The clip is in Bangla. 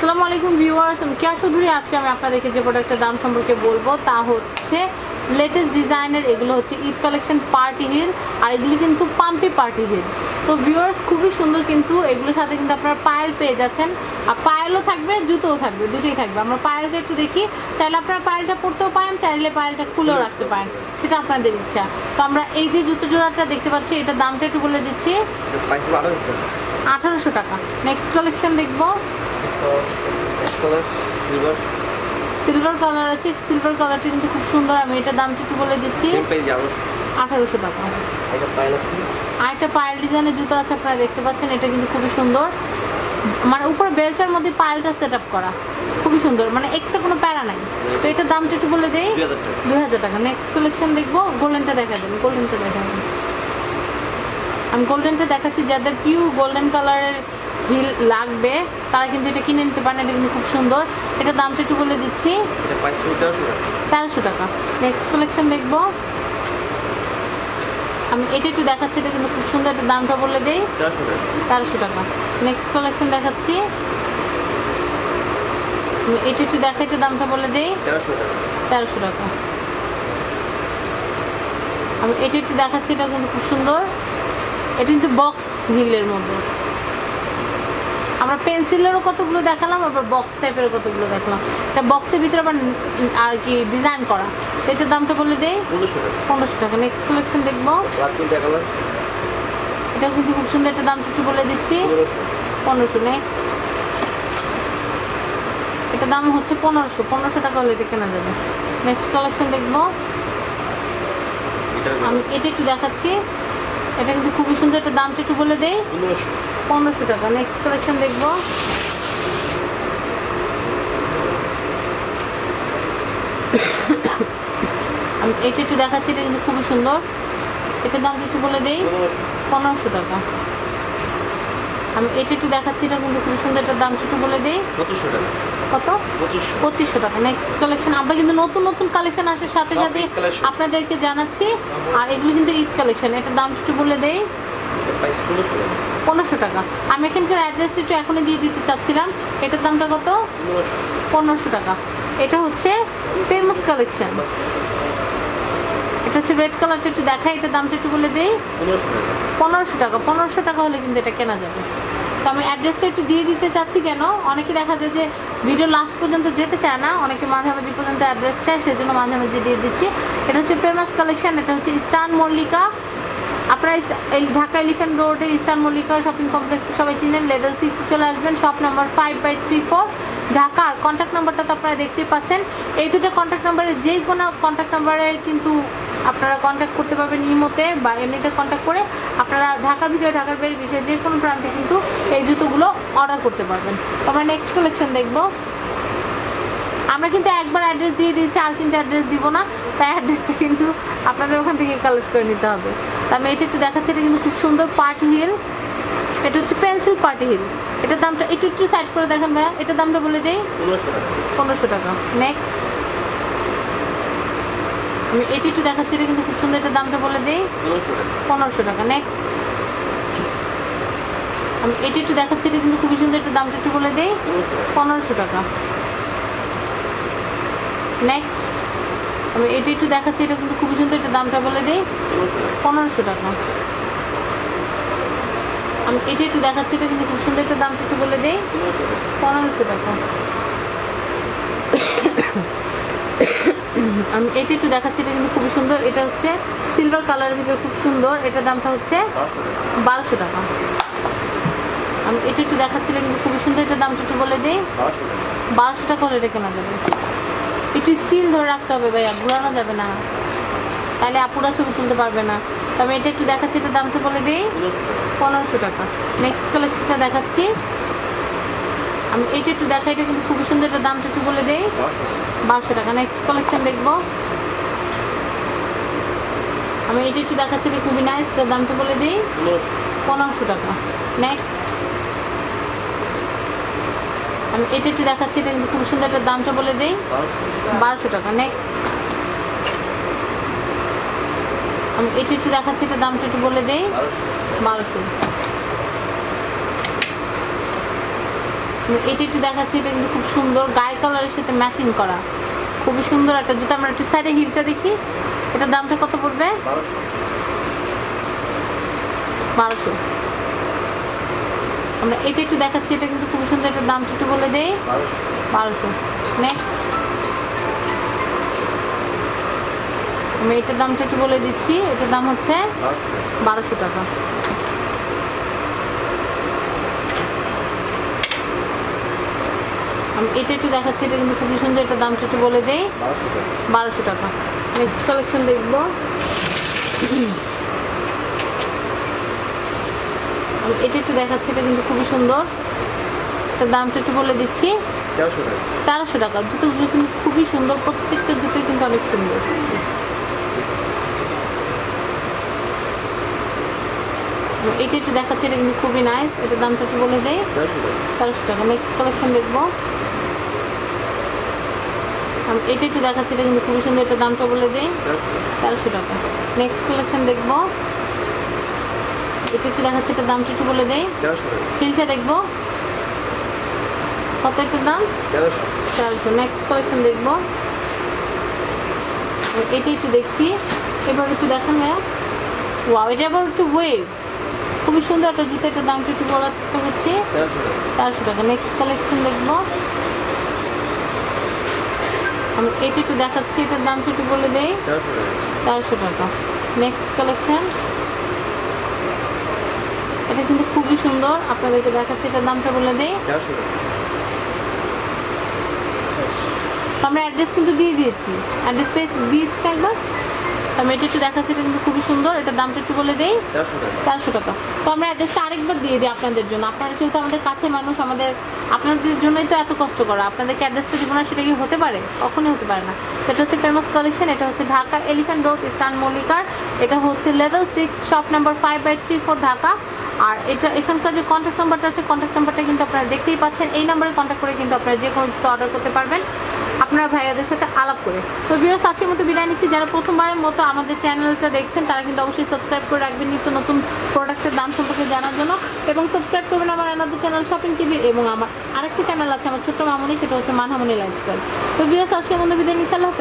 আসসালামু আলাইকুম ভিউয়ার্স আমি কেয়া চৌধুরী। আজকে আমি আপনাদেরকে যে প্রোডাক্টের দাম সম্পর্কে বলব তা হচ্ছে লেটেস্ট ডিজাইনের এগুলো হচ্ছে ঈদ কালেকশন পার্টি হিল আর এগুলি কিন্তু পাম্পি পার্টি হিল তো ভিউয়ার্স খুবই সুন্দর কিন্তু এগুলোর সাথে কিন্তু আপনারা পায়েল পেয়ে যাচ্ছেন। আর পায়েলও থাকবে জুতোও থাকবে দুটোই থাকবে। আমরা পায়েলটা একটু দেখি। চাইলে আপনারা পায়েলটা পরতেও পারেন চাইলে পায়েলটা খুলেও রাখতে পারেন। সেটা আপনাদের ইচ্ছা। তো আমরা এই যে জুতো জোড়াটা দেখতে পাচ্ছি এটার দামটা একটু বলে দিচ্ছি। আঠারোশো টাকা। নেক্সট কালেকশন দেখব। সিলভার সিলভার কালার আছে সিলভার কালারটা কিন্তু খুব সুন্দর আমি এটা দাম একটু বলে দিচ্ছি। আঠারোশো। টাকা। আর একটা পায়েল ডিজাইনের জুতো আছে আপনারা দেখতে পাচ্ছেন এটা কিন্তু খুবই সুন্দর। মানে উপরে বেল্টের মধ্যে পায়েলটা সেট আপ করা। খুবই সুন্দর মানে এক্সট্রা কোনো প্যারা নাই। তো এটার দামটা একটু বলে দেই। দুই হাজার টাকা। দুই হাজার টাকা। নেক্সট কালেকশন দেখব গোল্ডেনটা দেখা দেবেন গোল্ডেনটা দেখা দেবেন আমি গোল্ডেনটা দেখাচ্ছি যাদের পিওর গোল্ডেন কালারের হিল লাগবে। তারা কিন্তু এটা কিনে নিতে পারেন এটা কিন্তু খুব সুন্দর। এটা দামটা একটু বলে দিচ্ছি। তেরোশো টাকা। নেক্সট কালেকশন দেখব। আমি এটা একটু দেখাচ্ছি এটা কিন্তু খুব সুন্দর একটা দামটা বলে দিই। তেরোশো টাকা। নেক্সট কালেকশন দেখাচ্ছি। এটা একটু দেখা এটা দামটা বলে দিই। তেরোশো টাকা। তেরোশো টাকা। আমি এটা একটু দেখাচ্ছি এটা কিন্তু খুব সুন্দর। এটা কিন্তু বক্স হিলের মধ্যে। আমরা পেন্সিলেরও কতগুলো দেখালাম আবার বক্স টাইপেরও কতগুলো দেখলাম। তা বক্সের ভিতরে আবার আর কি ডিজাইন করা। এটার দামটা বলে দেই পনেরোশো টাকা। নেক্সট কালেকশন দেখব। এটা কিন্তু খুব সুন্দর একটা দামটা একটু বলে দিচ্ছি। পনেরোশো। পনেরোশো নেক্সট এটা দাম হচ্ছে পনেরোশো। পনেরোশো টাকা হলে এটা কেনা যাবে। নেক্সট কালেকশন দেখব। আমি এটা একটু দেখাচ্ছি। এটা কিন্তু খুবই সুন্দর একটা দামটা একটু বলে দেই। পনেরোশো। টাকা। নেক্সট কালেকশন দেখব। আমি এটা একটু দেখাচ্ছি এটা কিন্তু খুবই সুন্দর। এটার দামটা একটু বলে দেই। পনেরোশো। পনেরোশো টাকা। আমি এটা একটু দেখাচ্ছি এটা কিন্তু খুবই সুন্দর এটার দামটা একটু বলে দিই। পঁচিশশো টাকা? কত? পঁচিশশো। টাকা। নেক্সট কালেকশন আমরা কিন্তু নতুন নতুন কালেকশন আসার সাথে সাথে আপনাদেরকে জানাচ্ছি। আর এগুলো কিন্তু ঈদ কালেকশন এটার দামটা একটু বলে দেই। পনেরোশো টাকা। আমি এখানকার অ্যাড্রেসটা একটু এখনই দিয়ে দিতে চাচ্ছিলাম। এটার দামটা কত? পনেরোশো। টাকা। এটা হচ্ছে ফেমাস কালেকশন এটা হচ্ছে রেড কালারটা একটু দেখাই। এটার দামটা একটু বলে দেই। পনেরোশো টাকা। পনেরোশো টাকা। হলে কিন্তু এটা কেনা যাবে। তো আমি অ্যাড্রেসটা একটু দিয়ে দিতে চাচ্ছি কেন? অনেকে দেখা যায় যে ভিডিও লাস্ট পর্যন্ত যেতে চায় না, অনেকে মাঝামাঝি পর্যন্ত অ্যাড্রেস চায় সেই সেজন্য মাঝামাঝি দিয়ে দিচ্ছি। এটা হচ্ছে ফেমাস কালেকশন এটা হচ্ছে ইস্টার্ন মল্লিকা আপনারা এই ঢাকা এলিফ্যান্ট রোডে ইস্টার্ন মল্লিকা শপিং কমপ্লেক্স সবাই চিনেন লেভেল সিক্স চলে আসবেন shop number five by three four Dhaka. R contact নাম্বারটা তো আপনারা দেখতেই পাচ্ছেন। এই দুটো কন্ট্যাক্ট নাম্বারে যে কোনো কন্ট্যাক্ট নাম্বারে কিন্তু আপনারা কন্ট্যাক্ট করতে পারবেন ইমোতে বা এমনিতে কন্ট্যাক্ট করে আপনারা ঢাকার ভিতরে ঢাকার বাইরের বিষয়ে যে কোনো প্রান্তে কিন্তু এই জুতোগুলো অর্ডার করতে পারবেন। আমরা নেক্সট কালেকশন দেখব। আমরা কিন্তু একবার অ্যাড্রেস দিয়ে দিয়েছি আর কিন্তু অ্যাড্রেস দিব না। তাই অ্যাড্রেসটা কিন্তু আপনাদের ওখান থেকে কালেক্ট করে নিতে হবে। তো আমি এটা একটু দেখাচ্ছি এটা কিন্তু খুব সুন্দর পার্টি হিল এটা হচ্ছে পেন্সিল পার্টি হিল এটার দামটা একটু একটু সাইড করে দেখেন ভাইয়া। এটার দামটা বলে দিই। পনেরোশো টাকা। নেক্সট এটা একটু দেখাচ্ছি, এটা কিন্তু খুব সুন্দর এটার দামটা বলে দেই। পনেরোশো টাকা নেক্সট আমি এটা একটু দেখাচ্ছি, এটা কিন্তু খুবই সুন্দর এটার দামটা একটু বলে দেই। পনেরোশো টাকা। নেক্সট আমি এটা একটু দেখাচ্ছি, এটা কিন্তু খুবই সুন্দর এটা দামটা বলে দিই। পনেরোশো টাকা। আমি এটা একটু দেখাচ্ছি, এটা কিন্তু খুব সুন্দর এটা দামটা একটু বলে দিই। পনেরোশো টাকা পনেরোশো টাকা আমি এটা একটু দেখাচ্ছি, এটা কিন্তু খুবই সুন্দর। এটা হচ্ছে সিলভার কালারের ভিতরে খুব সুন্দর। এটার দামটা হচ্ছে বারোশো টাকা। আমি এটা একটু দেখাচ্ছি, এটা কিন্তু খুবই সুন্দর। এটার দামটা একটু বলে দিই। বারোশো টাকা হলে এটা কেনা যাবে। একটু স্টিল ধরে রাখতে হবে ভাইয়া, ঘুরানো যাবে না। তাহলে আপুরা ছবি তুলতে পারবে না। আমি এটা একটু দেখাচ্ছি এটা দামটা বলে দিই। পনেরোশো টাকা। নেক্সট কালেকশনটা দেখাচ্ছি। আমি এইটা একটু দেখা এটা কিন্তু খুবই সুন্দর এটা দামটা একটু বলে দিই। বারোশো টাকা নেক্সট কালেকশন দেখব। আমি এটা একটু দেখাচ্ছি, এটা খুবই নাইস তো দামটা বলে দিই। পনেরোশো টাকা। নেক্সট আমি এটা একটু দেখাচ্ছি, এটা কিন্তু খুব সুন্দর একটা দামটা বলে দিই। বারোশো টাকা। নেক্সট আমি এটা একটু দেখাচ্ছি এটা দামটা একটু বলে দিই। বারোশো বারোশো এটা একটু দেখাচ্ছি, এটা কিন্তু খুব সুন্দর। গায়ে কালারের সাথে ম্যাচিং করা। খুবই সুন্দর একটা জুতো। আমরা একটু সাইডে হিলটা দেখি। এটার দামটা কত পড়বে? বারোশো। আমরা এটা একটু দেখাচ্ছি, এটা কিন্তু খুব সুন্দর। এটার দামটা একটু বলে দেই। বারোশো। নেক্সট আমি এটার দামটা একটু বলে দিচ্ছি। এটার দাম হচ্ছে বারোশো টাকা। আমি এটা একটু দেখাচ্ছি এটা কিন্তু খুবই সুন্দর একটা দামটা একটু বলে দেই। বারোশো টাকা। নেক্সট কালেকশন দেখব। এটা একটু দেখাচ্ছি এটা কিন্তু খুবই সুন্দর। এটার দামটা একটু বলে দিচ্ছি। তেরোশো টাকা। জুতো টাকা। জুতোগুলো কিন্তু খুবই সুন্দর প্রত্যেকটা জুতোই কিন্তু অনেক সুন্দর। এটা একটু দেখাচ্ছে, এটা কিন্তু খুবই নাইস এটার দামটা একটু বলে দেয় তেরোশো টাকা। নেক্সট কালেকশন দেখব। এটা একটু দেখাচ্ছি, এটা কিন্তু খুবই সুন্দর। এটার দামটা বলে দেয় তেরোশো টাকা। নেক্সট কালেকশন দেখব। এটা একটু দেখাচ্ছি এটার দামটা একটু বলে দেয় হিলটা দেখব। কত এটার দাম? তেরোশো। নেক্সট কালেকশন দেখব। এটা একটু দেখছি। এবার একটু দেখেন ভাইয়া। ওয়াও এটা আবার একটু ওয়েভ খুবই সুন্দর একটা জুতো এটার দামটা একটু বলার চেষ্টা করছি। তেরোশো টাকা। চারশো টাকা নেক্সট কালেকশন দেখব। আমি এটা একটু দেখাচ্ছি এটার দামটা একটু বলে দেই। তেরোশো টাকা। চারশো টাকা। নেক্সট কালেকশন এটা কিন্তু খুবই সুন্দর। আপনাদেরকে দেখাচ্ছি এটার দামটা বলে দেই। আমরা অ্যাড্রেস কিন্তু দিয়ে দিয়েছি। অ্যাড্রেস পেজ দিয়েছি একবার? আমি এটা একটু দেখাচ্ছি এটা কিন্তু খুবই সুন্দর। এটার দামটা একটু বলে দেই। চারশো টাকা। তো আমরা অ্যাড্রেসটা আরেকবার দিয়ে দিই আপনাদের জন্য। আপনারা যেহেতু আমাদের কাছে মানুষ আমাদের আপনাদের জন্যই তো এত কষ্ট করা। আপনাদেরকে অ্যাড্রেসটা দিব না সেটা কি হতে পারে? কখনোই হতে পারে না। এটা হচ্ছে ফেমাস কালেকশন এটা হচ্ছে ঢাকা এলিফ্যান্ট রোড ইস্টার্ন মল্লিকার এটা হচ্ছে level six shop number five by three four Dhaka আর এটা এখানকার যে কন্ট্যাক্ট নাম্বারটা আছে কন্ট্যাক্ট নাম্বারটা কিন্তু আপনারা দেখতেই পাচ্ছেন। এই নাম্বারে কন্ট্যাক্ট করে কিন্তু আপনারা যে কোনো অর্ডার করতে পারবেন। আপনারা ভাইয়াদের সাথে আলাপ করে। তো ভিউয়ার্স আজকের মতো বিদায় নিচ্ছি। যারা প্রথমবারের মতো আমাদের চ্যানেলটা দেখছেন, তারা কিন্তু অবশ্যই সাবস্ক্রাইব করে রাখবেন নিত্য নতুন প্রোডাক্টের দাম সম্পর্কে জানার জন্য। এবং সাবস্ক্রাইব করবেন আমার আনাদের চ্যানেল শপিং টিভি এবং আমার আরেকটি চ্যানেল আছে, আমার ছোট্ট মামনি, সেটা হচ্ছে মানহামনি লাইফস্টাইল তো ভিউয়ার্স আজকের মতো বিদায় নিচ্ছি। আল্লাহ।